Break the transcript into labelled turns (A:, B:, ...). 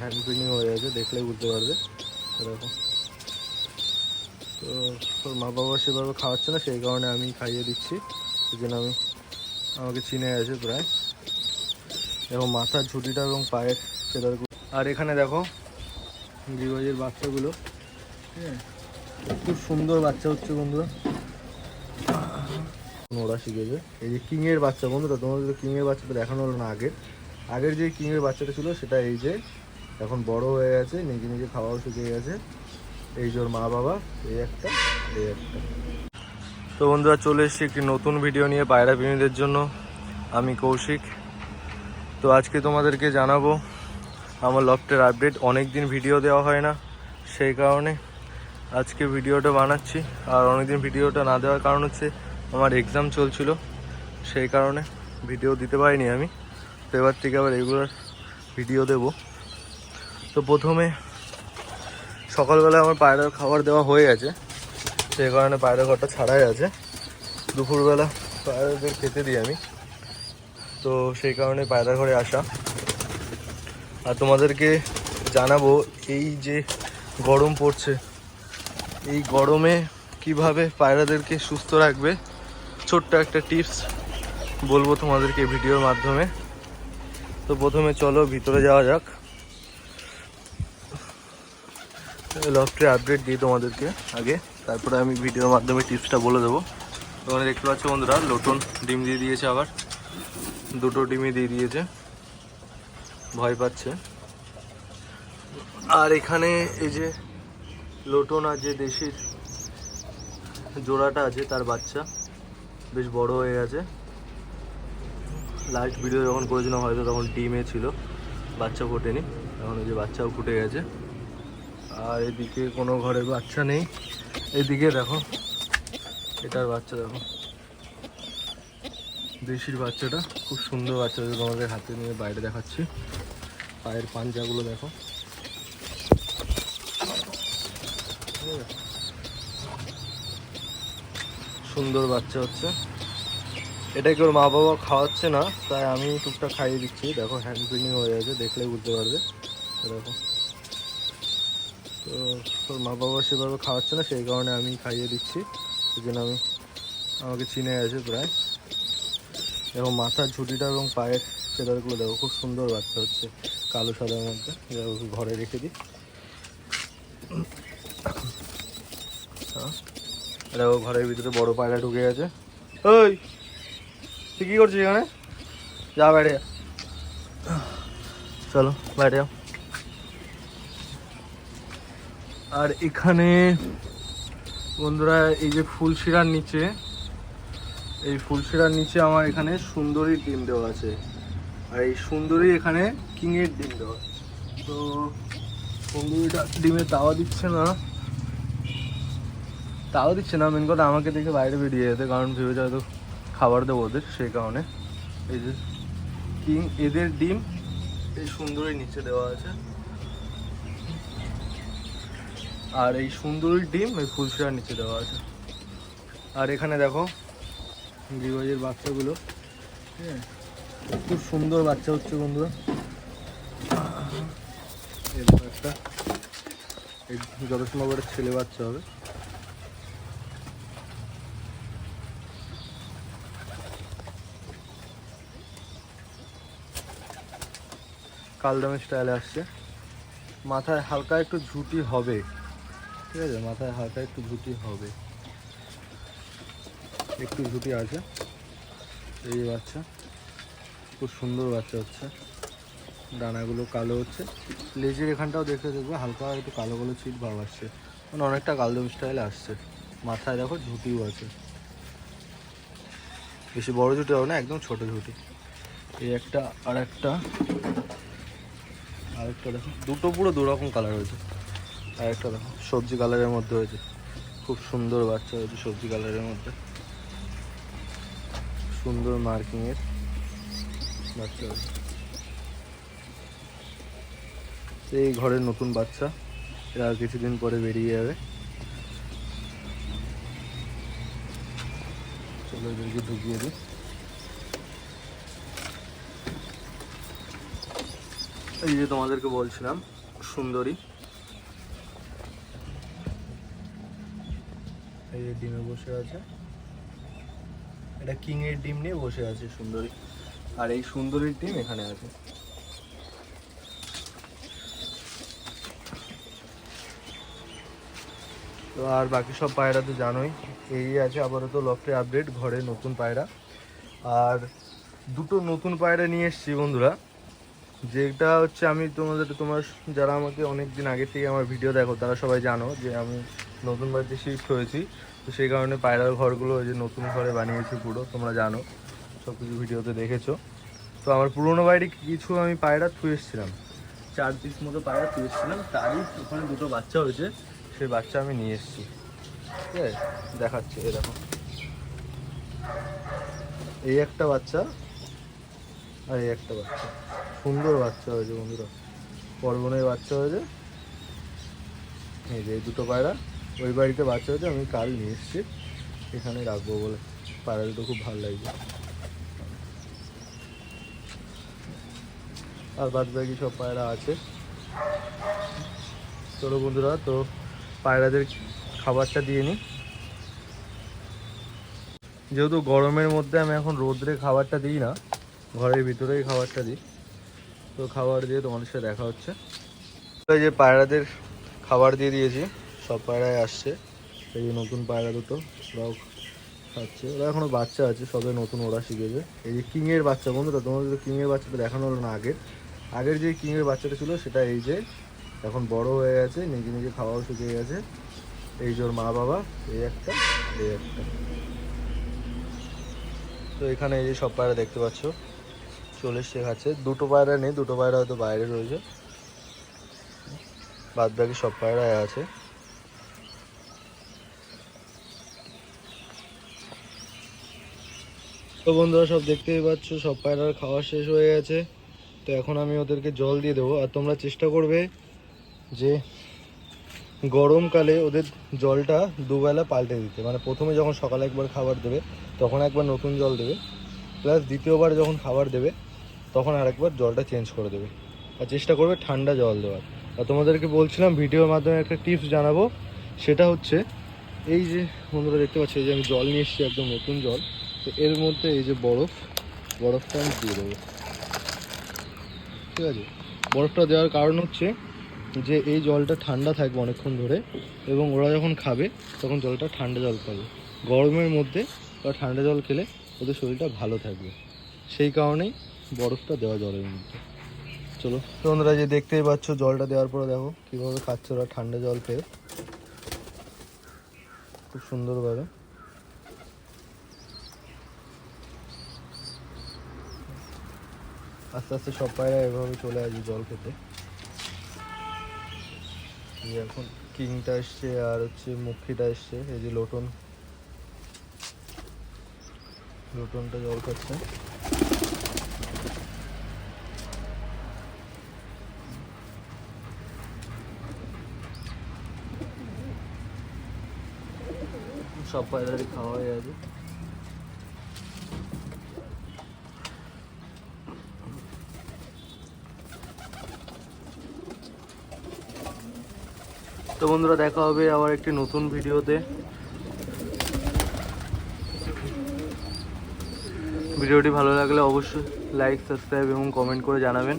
A: Hand feeding হয়ে গেছে, দেখলেই বুঝতে পারবে। দেখো তো ওর মা বাবা সেভাবে খাওয়াচ্ছে না, সেই কারণে আমি খাইয়ে দিচ্ছি। সেই জন্য আমি, আমাকে চিনে গেছে প্রায়। এবং মাথার ঝুঁটিটা এবং পায়ের ফেদারগুলো আর এখানে দেখো জিবাজের বাচ্চাগুলো। হ্যাঁ খুব সুন্দর বাচ্চা হচ্ছে বন্ধুরা। ওরা শিখেছে। এই যে কিংয়ের বাচ্চা বন্ধুরা, তোমাদের কিংয়ের বাচ্চাটা দেখানো হলো না আগের। আগের যে কিংয়ের বাচ্চাটা ছিল, সেটা এই যে এখন বড় হয়ে গেছে, নিজে নিজে খাওয়াও শিখে গেছে। এই ওর মা বাবা, এই একটা এই একটা। তো বন্ধুরা, চলে এসেছি একটি নতুন ভিডিও নিয়ে পায়রা প্রেমীদের জন্য। আমি কৌশিক। তো আজকে তোমাদেরকে জানাব, আমার লফটের আপডেট অনেক দিন ভিডিও দেওয়া হয় না, সেই কারণে আজকে ভিডিওটা বানাচ্ছি। আর অনেকদিন ভিডিওটা না দেওয়ার কারণ হচ্ছে, আমার এক্সাম চলছিল। সেই কারণে ভিডিও দিতে পারিনি আমি। তো এবার থেকে আবার রেগুলার ভিডিও দেব। তো প্রথমে সকালবেলা আমার পায়রার খাবার দেওয়া হয়ে গেছে। সেই কারণে পায়রা ঘরটা ছাড়াই আছে। দুপুরবেলা পায়রাদের খেতে দিই আমি। তো সেই কারণে পায়রা ঘরে আসা। আর তোমাদেরকে জানাব, এই যে গরম পড়ছে, এই গরমে কীভাবে পায়রাদেরকে সুস্থ রাখবে, ছোট্ট একটা টিপস বলব তোমাদেরকে ভিডিওর মাধ্যমে। তো প্রথমে চলো ভিতরে যাওয়া যাক। লফটের আপডেট দিই তোমাদেরকে আগে। তারপরে আমি ভিডিওর মাধ্যমে টিপসটা বলে দেবো। তোমরা দেখতে পাচ্ছ বন্ধুরা নতুন ডিম দিয়ে দিয়েছে আবার। দুটো ডিমই দিয়ে দিয়েছে। ভয় পাচ্ছে। আর এখানে এই যে লোটন আর যে দেশির জোড়াটা আছে, তার বাচ্চা বেশ বড় হয়ে গেছে। লাস্ট ভিডিও যখন করেছিলাম, হয়তো তখন ডিমে ছিল। বাচ্চা ফোটেনি। এখন ওই যে বাচ্চাও ফুটে গেছে। আর এদিকে কোনো ঘরে বাচ্চা নেই। এদিকে দেখো, এটার বাচ্চা দেখো। দেশির বাচ্চাটা, খুব সুন্দর বাচ্চা তোমাদের হাতে নিয়ে বাইরে দেখাচ্ছি। পায়ের পাঞ্জাগুলো দেখো। সুন্দর বাচ্চা হচ্ছে। এটাকে ওর মা বাবা খাওয়াচ্ছে না, তাই আমি টুকটাক খাইয়ে দিচ্ছি। দেখো হ্যান্ড ফিডিং হয়ে গেছে, দেখলে বুঝতে পারবে। দেখো। তো তোর মা বাবা সেভাবে খাওয়াচ্ছে না, সেই কারণে আমি খাইয়ে দিচ্ছি। সেই জন্য আমি, আমাকে চিনে গেছে প্রায়। এবং মাথার ঝুঁটিটা এবং পায়ের ফেদারগুলো দেখো, খুব সুন্দর বাচ্চা হচ্ছে, কালো সাদার মধ্যে। ঘরে রেখে দিই। হ্যাঁ। ও ঘরের ভিতরে বড় পায়রা ঢুকে গেছে। ওই, তুই কি করছিস এখানে? যা বাইরে চলো, বাইরে যাও। আর এখানে বন্ধুরা এই যে ফুলশিরার নিচে, এই ফুলশিরার নিচে আমার এখানে সুন্দরীর ডিম দেওয়া আছে। আর এই সুন্দরী এখানে কিংয়ের ডিম দেওয়া তো সুন্দরীটা ডিমে তাওয়া দিচ্ছে না। তাও দিচ্ছে না মেন কথা আমাকে দেখে বাইরে বেরিয়ে যেতে, কারণ ভেবে ভেবেছে হয়তো খাবার দেবো ওদের, সেই কারণে। এই যে কিং, এদের ডিম এই সুন্দরীর নিচে দেওয়া আছে। আর এই সুন্দরীর ডিম এই ফুলশিরার নিচে দেওয়া আছে। আর এখানে দেখো গিবাজের বাচ্চাগুলো। আছে? খুব সুন্দর বাচ্চা হচ্ছে বন্ধুরা। দেখো একটা যত সম্ভব একটা ছেলে বাচ্চা হবে। কালদামের স্টাইলে আসছে। মাথায় হালকা একটু ঝুঁটি হবে। ঠিক আছে, মাথায় হালকা একটু ঝুঁটি হবে। একটু ঝুঁটি আছে। এই বাচ্চা, খুব সুন্দর বাচ্চা হচ্ছে। ডানাগুলো কালো হচ্ছে। লেজের এখানটাও দেখে দেখবে হালকা একটু কালো কালো চিট ভাব আসছে। মানে অনেকটা কালদম স্টাইলে আসছে। মাথায় দেখো ঝুঁটিও আছে। বেশি বড় ঝুঁটি হবে না, একদম ছোট ঝুঁটি। এই একটা আর একটা। আরেকটা দেখো, দুটো পুরো দু রকম কালার হয়েছে। আরেকটা দেখো, সবজি কালারের মধ্যে হয়েছে। খুব সুন্দর বাচ্চা হয়েছে সবজি কালারের মধ্যে। সুন্দর মার্কিং এর বাচ্চা হয়েছে। এই ঘরের নতুন বাচ্চা, এরা আর কিছুদিন পরে বেরিয়ে যাবে। চলো এদেরকে ঢুকিয়ে দিই। এই যে তোমাদেরকে বলছিলাম, সুন্দরী। এই যে ডিমে বসে আছে। এটা কিং এর ডিম নিয়ে বসে আছে সুন্দরী। আর এই সুন্দরীর ডিম এখানে আছে। তো আর বাকি সব পায়রা তো জানোই এই আছে আপাতত লফটে আপডেট ঘরে নতুন পায়রা। আর দুটো নতুন পায়রা নিয়ে এসেছি বন্ধুরা। যেটা হচ্ছে আমি তোমাদের, তোমার যারা আমাকে অনেক দিন আগে থেকে আমার ভিডিও দেখো, তারা সবাই জানো যে আমি নতুন বাড়িতে শিফট হয়েছি। তো সেই কারণে পায়রার ঘরগুলো ওই যে নতুন ঘরে বানিয়েছি পুরো, তোমরা জানো সব কিছু ভিডিওতে দেখেছ। তো আমার পুরোনো বাড়ি কিছু আমি পায়রা থুয়ে এসেছিলাম। চার পিস মতো পায়রা থুয়ে এসেছিলাম। তারই ওখানে দুটো বাচ্চা হয়েছে, সেই বাচ্চা আমি নিয়ে এসেছি। ঠিক আছে? দেখাচ্ছি দেখো। এই একটা বাচ্চা আর এই একটা বাচ্চা। সুন্দর বাচ্চা হয়েছে বন্ধুরা। পরবনের বাচ্চা হয়েছে। এই যে দুটো পায়রা, ওই বাড়িতে বাচ্চা হয়েছে, আমি কাল নিয়ে এসেছি। এখানে রাখব বলে। পায়রা দুটো খুব ভালো লাগছে। আর বাদ বাকি সব পায়রা আছে। চলো বন্ধুরা, তো পায়রাদের খাবারটা দিয়ে নিই। যেহেতু গরমের মধ্যে আমি এখন রোদ্রে খাবারটা দিই না, ঘরের ভিতরেই খাবারটা দিই। তো খাবার দিয়ে তোমাদের সাথে দেখা হচ্ছে। এই যে পায়রাদের খাবার দিয়ে দিয়েছি, সব পায়রায় আসছে। এই যে নতুন পায়রা দুটো ওরাও খাচ্ছে। ওরা এখনও বাচ্চা আছে, সবে নতুন ওরা শিখেছে। এই যে কিংয়ের বাচ্চা, বন্ধুরা, তোমাদের তো কিংয়ের বাচ্চাটা দেখানো হলো না আগের। আগের যে কিংয়ের বাচ্চাটা ছিল, সেটা এই যে এখন বড় হয়ে গেছে, নিজে নিজে খাওয়াও শিখে গেছে। এই যে ওর মা বাবা, এই একটা এই একটা। তো এখানে এই যে সব পায়রা দেখতে পাচ্ছ। চলে শেখাচ্ছে। দুটো পায়রা নেই, দুটো পায়রা হয়তো বাইরে রয়েছে। বাদ বাকি সব পায়রাই আছে। তো বন্ধুরা, সব দেখতেই পাচ্ছ, সব পায়রার খাওয়া শেষ হয়ে গেছে। তো এখন আমি ওদেরকে জল দিয়ে দেবো। আর তোমরা চেষ্টা করবে যে গরমকালে ওদের জলটা দুবেলা পাল্টে দিতে। মানে প্রথমে যখন সকালে একবার খাবার দেবে, তখন একবার নতুন জল দেবে। প্লাস দ্বিতীয়বার যখন খাবার দেবে তখন আরেকবার জলটা চেঞ্জ করে দেবে। আর চেষ্টা করবে ঠান্ডা জল দেওয়ার। আর তোমাদেরকে বলছিলাম ভিডিওর মাধ্যমে একটা টিপস জানাব। সেটা হচ্ছে, এই যে বন্ধুরা দেখতে পাচ্ছি যে আমি জল নিয়ে এসেছি, একদম নতুন জল। তো এর মধ্যে এই যে বরফ, বরফটা আমি দিয়ে দেবো। ঠিক আছে? বরফটা দেওয়ার কারণ হচ্ছে যে এই জলটা ঠান্ডা থাকবে অনেকক্ষণ ধরে এবং ওরা যখন খাবে, তখন জলটা ঠান্ডা জল পাবে গরমের মধ্যে ওরা ঠান্ডা জল খেলে ওদের শরীরটা ভালো থাকবে। সেই কারণেই বরফটা দেওয়া জলের মধ্যে। চলো। তোমরা যে দেখতেই পাচ্ছ জলটা দেওয়ার পরে দেখো কীভাবে খাচ্ছে ওরা ঠান্ডা জল পেয়ে খুব সুন্দরভাবে আস্তে আস্তে সব পায়রা এভাবে চলে আসবে জল খেতে। এখন কিংটা এসছে আর হচ্ছে মুখিটা এসছে, এই যে লোটন। লোটনটা জল খাচ্ছে। সব পায়রারই খাওয়া হয়ে গেছে তো বন্ধুরা, দেখা হবে আবার একটি নতুন ভিডিওতে। ভিডিওটি ভালো লাগলে অবশ্যই লাইক সাবস্ক্রাইব এবং কমেন্ট করে জানাবেন।